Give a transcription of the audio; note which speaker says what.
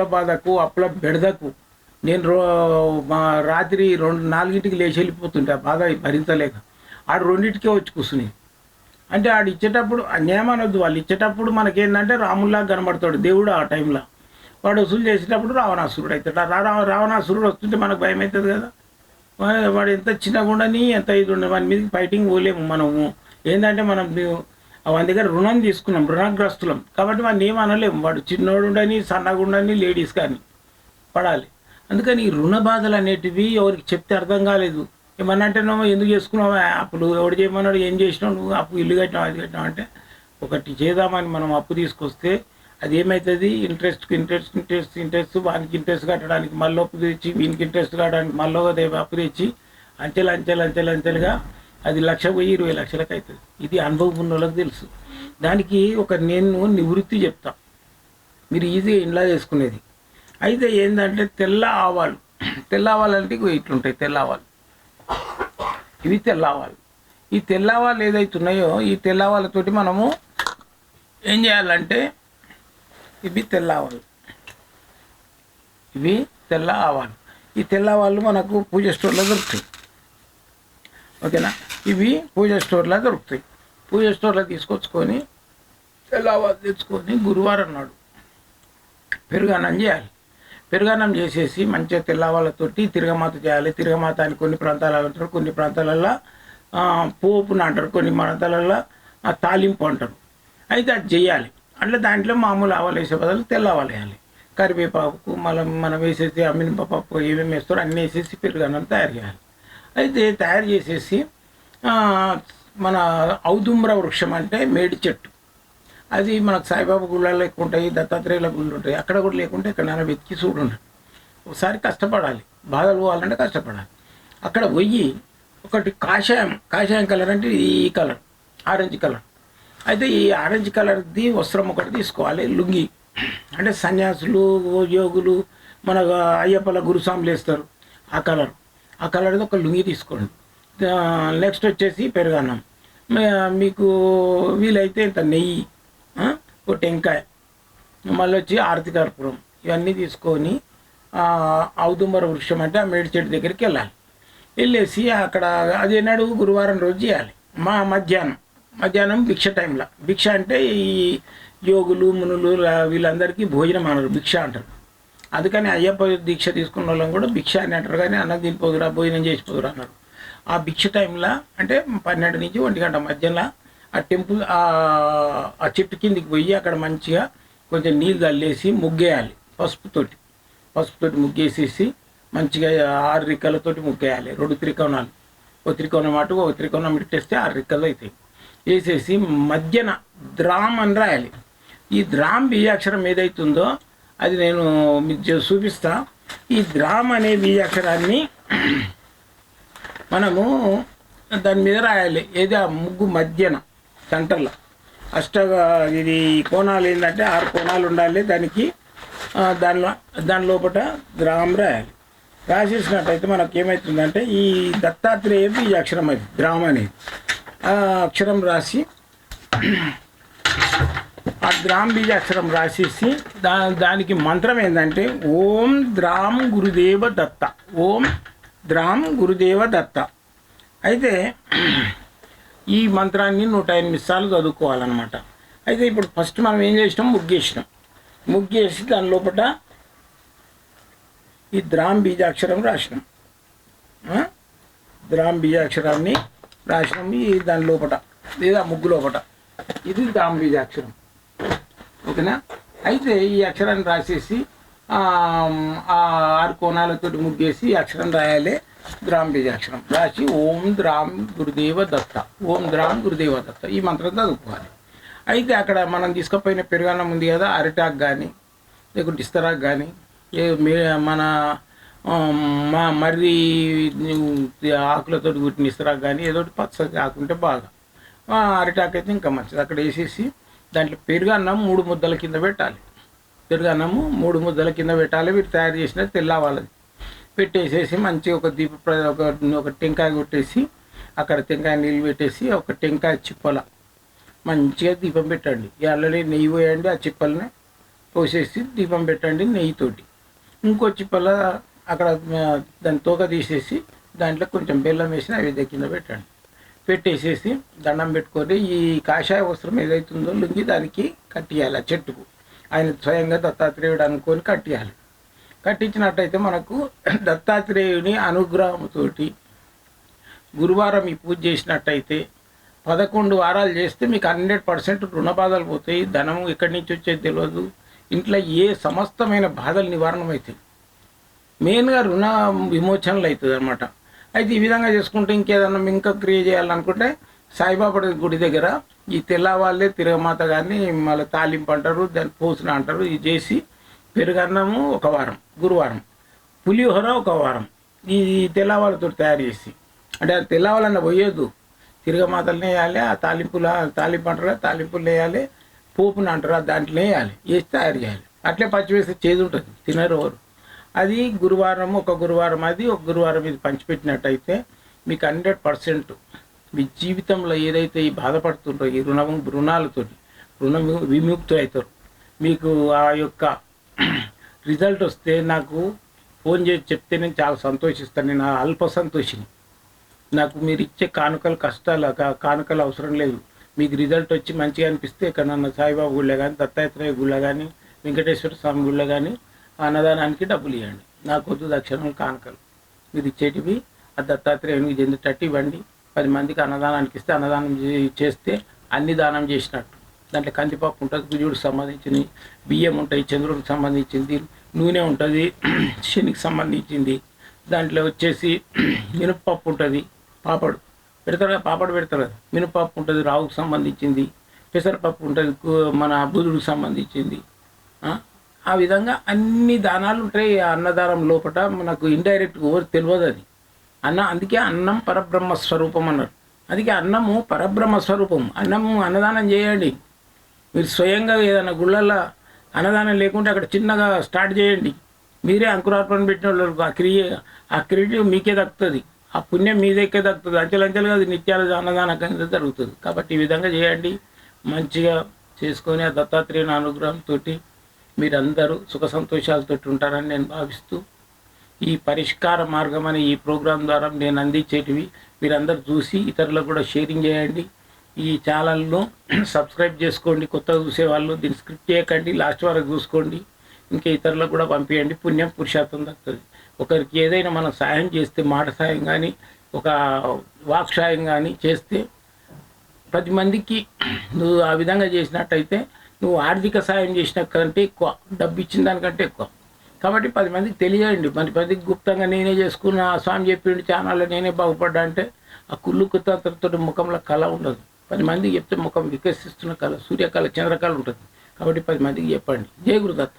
Speaker 1: అప్పుల బాధకు అప్పుల బెడదకు నేను రో మా రాత్రి రెండు నాలుగింటికి లేచి వెళ్ళిపోతుంటే ఆ బాధ భరించలేక ఆడు రెండింటికే వచ్చి కూర్చుని. అంటే ఆడు ఇచ్చేటప్పుడు అన్యాయమనొద్దు వాళ్ళు ఇచ్చేటప్పుడు మనకేంటంటే రాముల్లా కనబడతాడు దేవుడు ఆ టైంలో. వాడు వసూలు చేసేటప్పుడు రావణాసురుడు అవుతాడు ఆ రా- రావణాసురుడు వస్తుంటే మనకు భయం అవుతుంది కదా. వాడు ఎంత చిన్నగా ఉండని ఎంత ఇది ఉండని వాడి మీద ఫైటింగ్ పోలేము మనము. ఏంటంటే మనం వాళ్ళ దగ్గర రుణం తీసుకున్నాం రుణగ్రస్తులం. కాబట్టి వాడిని ఏం అనలేము వాడు చిన్నోడు ఉండని సన్నగా ఉండని లేడీస్ కానీ పడాలి. అందుకని ఈ రుణ బాధలు అనేటివి ఎవరికి చెప్తే అర్థం కాలేదు. ఏమన్నా అంటే నువ్వు ఎందుకు చేసుకున్నావు? అప్పుడు ఎవడు చేయమన్నాడు? ఏం చేసినావు నువ్వు? అప్పు ఇల్లు కట్టినావు? అది కట్టినావు అంటే ఒకటి చేద్దామని మనం అప్పు తీసుకొస్తే అది ఏమవుతుంది ఇంట్రెస్ట్కి ఇంట్రెస్ట్ ఇంట్రెస్ట్ ఇంట్రెస్ట్. వానికి ఇంట్రెస్ట్ కట్టడానికి మళ్ళీ అప్పు తెచ్చి వీనికి ఇంట్రెస్ట్ కట్టడానికి మళ్ళీ ఒక అప్పు తెచ్చి అంచెలు అంచెలు అంచెలు అంచెలుగా అది లక్ష పోయి ఇరవై లక్షలకు అవుతుంది ఇది అనుభవం ఉన్న వాళ్ళకి తెలుసు. దానికి ఒక నేను నివృత్తి చెప్తా. మీరు ఈజీగా ఇంట్లో చేసుకునేది. అయితే ఏంటంటే తెల్ల ఆవాలు. తెల్ల ఆవాలు అంటే ఇట్లుంటాయి తెల్ల ఆవాలు. ఇవి తెల్ల ఆవాలు. ఈ తెల్ల ఆవాలు ఏదైతే ఉన్నాయో ఈ తెల్ల ఆవాలతోటి మనము ఏం చేయాలంటే ఇవి తెల్ల ఆవాలు. ఇవి తెల్ల ఆవాలు. ఈ తెల్ల ఆవాలు మనకు పూజ స్టోర్లో దొరుకుతాయి. ఓకేనా? ఇవి పూజ స్టోర్లో దొరుకుతాయి. పూజ స్టోర్లో తీసుకొచ్చుకొని తెల్లవారు తెచ్చుకొని గురువారం నాడు పెరుగన్నం చేయాలి. పెరుగన్నం చేసేసి మంచిగా తెల్లవాళ్ళతోటి తిరగమాత చేయాలి. తిరగమాత అని కొన్ని ప్రాంతాలలో అంటారు కొన్ని ప్రాంతాలలో పోపును అంటారు కొన్ని ప్రాంతాలలో తాలింపు అంటారు. అయితే అది చేయాలి. అట్లా దాంట్లో మామూలు ఆవాలు వేసే బదులు తెల్ల వేయాలి. కరివేపాకు మనం మనం వేసేసి అమ్మిన పప్పు ఏమేమి వేస్తారో అన్నీ వేసేసి పెరుగన్నం తయారు చేయాలి. అయితే తయారు చేసేసి మన ఔదుంబ్ర వృక్షం అంటే మేడి చెట్టు. అది మనకు సాయిబాబా గుళ్ళల్లో ఎక్కువ ఉంటాయి దత్తాత్రేయుల గుళ్ళు ఉంటాయి. అక్కడ కూడా లేకుంటే ఎక్కడైనా వెతికి చూడండి. ఒకసారి కష్టపడాలి. బాధలు పోవాలంటే కష్టపడాలి. అక్కడ పోయి ఒకటి కాషాయం కాషాయం కలర్ అంటే ఈ కలర్ ఆరెంజ్ కలర్. అయితే ఈ ఆరెంజ్ కలర్ది వస్త్రం ఒకటి తీసుకోవాలి లుంగి. అంటే సన్యాసులు యోగులు మన అయ్యప్పల గురుస్వాములు వేస్తారు ఆ కలర్. ఆ కలర్ది ఒక లుంగి తీసుకోండి. నెక్స్ట్ వచ్చేసి పెరుగన్నం. మీకు వీలైతే ఇంత నెయ్యి ఒక టెంకాయ మళ్ళీ వచ్చి ఆరతి కర్పూరం ఇవన్నీ తీసుకొని ఔదుంబర వృక్షం అంటే ఆ మేడి చెట్టు దగ్గరికి వెళ్ళాలి. వెళ్ళేసి అక్కడ అది నాడు గురువారం రోజు చేయాలి. మా మధ్యాహ్నం. మధ్యాహ్నం భిక్ష టైంలో భిక్ష అంటే ఈ యోగులు మునులు వీళ్ళందరికీ భోజనం అనరు. భిక్ష అంటారు. అందుకని అయ్యప్ప దీక్ష తీసుకున్న వాళ్ళని కూడా భిక్ష అని అంటారు. కానీ అన్నం తినిపోదురా భోజనం చేసిపోదురా అన్నారు ఆ భిక్ష టైంలో అంటే పన్నెండు నుంచి ఒంటి గంట మధ్యలో ఆ టెంపుల్ ఆ చెట్టు కిందికి పోయి అక్కడ మంచిగా కొంచెం నీళ్ళు చల్లేసి ముగ్గేయాలి పసుపుతోటి. పసుపుతోటి ముగ్గేసేసి మంచిగా ఆరు రిక్కలతోటి ముగ్గేయాలి. రెండు త్రికోణాలు. ఒక త్రికోణం అటు ఒక త్రికోణం ఇట్టేస్తే ఆరు రిక్కలు అవుతాయి. వేసేసి మధ్యన ద్రామ్ అని రాయాలి. ఈ ద్రామ్ బీజాక్షరం ఏదైతుందో అది నేను మీకు చూపిస్తా. ఈ ద్రామ్ అనే బీజాక్షరాన్ని మనము దాని మీద రాయాలి. ఏది? ఆ ముగ్గు మధ్యన సెంటర్లో. అష్ట ఇది కోణాలు ఏంటంటే ఆరు కోణాలు ఉండాలి. దానికి దానిలో దాని లోపల ద్రామ్ రాయాలి. రాసేసినట్టయితే మనకు ఏమవుతుందంటే ఈ దత్తాత్రేయ ఈ అక్షరం అది ద్రామ్ అనేది. ఆ అక్షరం రాసి ఆ ద్రామ్ బీజ అక్షరం రాసేసి దా దానికి మంత్రం ఏంటంటే ఓం ద్రామ్ గురుదేవ దత్త. ఓం ద్రామ్ గురుదేవ దత్త. అయితే ఈ మంత్రాన్ని నూట ఎనిమిది సార్లు చదువుకోవాలన్నమాట. అయితే ఇప్పుడు ఫస్ట్ మనం ఏం చేసినాం? ముగ్గేసినాం. ముగ్గేసి దాని లోపల ఈ ద్రామ్ బీజాక్షరం రాసినాం. ద్రామ్ బీజాక్షరాన్ని రాసినాం. ఈ దాని లోపల లేదా ముగ్గు లోపల ఇది ద్రామ్ బీజాక్షరం. ఓకేనా? అయితే ఈ అక్షరాన్ని రాసేసి ఆరు కోణాలతోటి ముగ్గేసి ఈ అక్షరం రాయాలి. ద్రామ్ బీజాక్షరం రాసి ఓం ద్రామ్ గురుదేవ దత్త. ఓం ద్రామ్ గురుదేవ దత్త. ఈ మంత్రం చదువుకోవాలి. అయితే అక్కడ మనం తీసుకుపోయిన పెరుగన్నం ఉంది కదా అరిటాక్ కానీ లేకుంటే ఇస్తరాక్ కానీ ఏ మన మా మర్రి ఆకులతో కుట్టిన ఇస్తరాక్ కానీ ఏదో పచ్చగా ఆకుంటే బాగా. అరిటాకు అయితే ఇంకా మంచిది. అక్కడ వేసేసి దాంట్లో పెరుగన్నం మూడు ముద్దల కింద పెట్టాలి. పెరుగన్నము మూడు ముద్దల కింద పెట్టాలి. వీరు తయారు చేసిన తెల్లవాళ్ళది పెట్టేసేసి మంచిగా ఒక దీప ఒక ఒక టెంకాయ కొట్టేసి అక్కడ టెంకాయ నీళ్ళు పెట్టేసి ఒక టెంకాయ చిప్పల. మంచిగా దీపం పెట్టండి. ఆల్రెడీ నెయ్యి పోయండి ఆ చిప్పలని పోసేసి దీపం పెట్టండి నెయ్యితోటి. ఇంకో చిప్పల అక్కడ దాని తోక తీసేసి దాంట్లో కొంచెం బెల్లం వేసి నైవేద్యం కింద పెట్టండి. పెట్టేసేసి దండం పెట్టుకొని ఈ కాషాయ వస్త్రం ఏదైతుందో లుంగి దానికి కట్టియాలి ఆ చెట్టుకు. ఆయన స్వయంగా దత్తాత్రేయుడు అనుకొని కట్టియాలి. కట్టించినట్టయితే మనకు దత్తాత్రేయుని అనుగ్రహంతోటి గురువారం ఈ పూజ చేసినట్టయితే పదకొండు వారాలు చేస్తే మీకు హండ్రెడ్ పర్సెంట్ రుణ బాధలు పోతాయి ధనం ఎక్కడి నుంచి వచ్చేది తెలియదు ఇంట్లో ఏ సమస్తమైన బాధలు నివారణం అవుతాయి మెయిన్గా రుణ విమోచనలు అవుతుంది అనమాట అయితే ఈ విధంగా చేసుకుంటే ఇంకేదన్నా ఇంకా క్రియ చేయాలనుకుంటే సాయిబాబా గుడి దగ్గర ఈ తెల్లవాళ్ళే తిరగమాత కానీ మళ్ళీ తాలింపు అంటారు దాన్ని పూసిన అంటారు. ఇది చేసి పెరుగన్నము ఒక వారం గురువారం. పులిహోర ఒక వారం. ఈ తెల్లవాళ్ళతో తయారు చేసి. అంటే ఆ తెల్లవాళ్ళన్న పోయొద్దు. తిరగమాతలు వేయాలి ఆ తాలింపుల తాలింపు అంటారు తాలింపులు వేయాలి పోపుని అంటారు ఆ దాంట్లో వేయాలి. వేసి తయారు చేయాలి. అట్లే పచ్చివేస్తే చేదు ఉంటుంది తినరు ఎవరు. అది గురువారం ఒక గురువారం అది ఒక గురువారం ఇది పంచిపెట్టినట్టయితే మీకు హండ్రెడ్ పర్సెంట్ మీ జీవితంలో ఏదైతే ఈ బాధపడుతుంటో ఈ రుణం రుణాలతో రుణ విముక్తులు అవుతారు మీకు ఆ యొక్క రిజల్ట్ వస్తే నాకు ఫోన్ చేసి చెప్తే నేను చాలా సంతోషిస్తాను. నేను అల్ప సంతోషిని. నాకు మీరు ఇచ్చే కానుకలు కష్టాలు కా- కానుకలు అవసరం లేదు. మీకు రిజల్ట్ వచ్చి మంచిగా అనిపిస్తే ఎక్కడన్నా సాయిబాబు గుళ్ళ కానీ దత్తాత్రేయ గుళ్ళో కానీ వెంకటేశ్వర స్వామి గుళ్ళ కానీ అన్నదానానికి డబ్బులు ఇవ్వండి నాకు వద్దు దక్షిణం కానుకలు. మీరు ఇచ్చేటివి ఆ దత్తాత్రేయునికి చెందేటట్టు ఇవ్వండి? పది మందికి అన్నదానానికి ఇస్తే అన్నదానం చేస్తే అన్ని దానం చేసినట్టు. దాంట్లో కందిపప్పు ఉంటుంది కుజుడికి సంబంధించింది బియ్యం ఉంటాయి చంద్రుడికి సంబంధించింది నూనె ఉంటుంది శనికి సంబంధించింది. దాంట్లో వచ్చేసి మినపప్పు ఉంటుంది పాపడు. పెడతారు కదా పాపడు పెడతారు కదా. మినపప్పు ఉంటుంది రావుకు సంబంధించింది. పెసరపప్పు ఉంటుంది మన బుధుడికి సంబంధించింది. ఆ? విధంగా అన్ని దానాలు ఉంటాయి ఆ అన్నదానం లోపల మనకు ఇండైరెక్ట్గా ఎవరు తెలియదు అది. అన్న అందుకే అన్నం పరబ్రహ్మ స్వరూపం అన్నారు. అందుకే అన్నము పరబ్రహ్మ స్వరూపం. అన్నము అన్నదానం చేయండి. మీరు స్వయంగా ఏదైనా గుళ్ళల్లో అన్నదానం లేకుంటే అక్కడ చిన్నగా స్టార్ట్ చేయండి. మీరే అంకురార్పణ పెట్టిన వాళ్ళకు ఆ క్రియ ఆ క్రియేటివ్ మీకే దక్కుతుంది. ఆ పుణ్యం మీదేకే దక్కుతుంది. అంచెలంచెలుగా అది నిత్యాల అన్నదానం కింద జరుగుతుంది. కాబట్టి ఈ విధంగా చేయండి. మంచిగా చేసుకొని ఆ దత్తాత్రేయుని అనుగ్రహంతో మీరందరూ సుఖ సంతోషాలతో ఉంటారని నేను భావిస్తూ ఈ పరిష్కార మార్గం అనే ఈ ప్రోగ్రాం ద్వారా నేను అందించేటివి మీరందరూ చూసి ఇతరులకు కూడా షేరింగ్ చేయండి. ఈ ఛానల్ను సబ్స్క్రైబ్ చేసుకోండి కొత్తగా చూసేవాళ్ళు దీన్ని స్క్రిప్ట్ చేయకండి లాస్ట్ వరకు చూసుకోండి ఇంకా ఇతరులకు కూడా పంపించండి పుణ్యం పురుషార్థం దక్కుతుంది. ఒకరికి ఏదైనా మనం సాయం చేస్తే మాట సాయం కానీ ఒక వాక్ సాయం కానీ చేస్తే పది మందికి నువ్వు ఆ విధంగా చేసినట్టయితే నువ్వు ఆర్థిక సాయం చేసిన కంటే ఎక్కువ డబ్బు ఇచ్చిన దానికంటే ఎక్కువ. కాబట్టి పది మందికి తెలియండి. మరి పది గుప్తంగా నేనే చేసుకున్న ఆ స్వామి చెప్పిండు ఛానల్లో నేనే బాగుపడ్డా అంటే ఆ కుళ్ళు కుతంత్రతో ముఖంలో కళ ఉండదు. పది మందికి చెప్తే ముఖం వికసిస్తున్న కళ సూర్యకళ చంద్రకళ ఉంటుంది. కాబట్టి పది మందికి చెప్పండి. జయ గురుదత్త.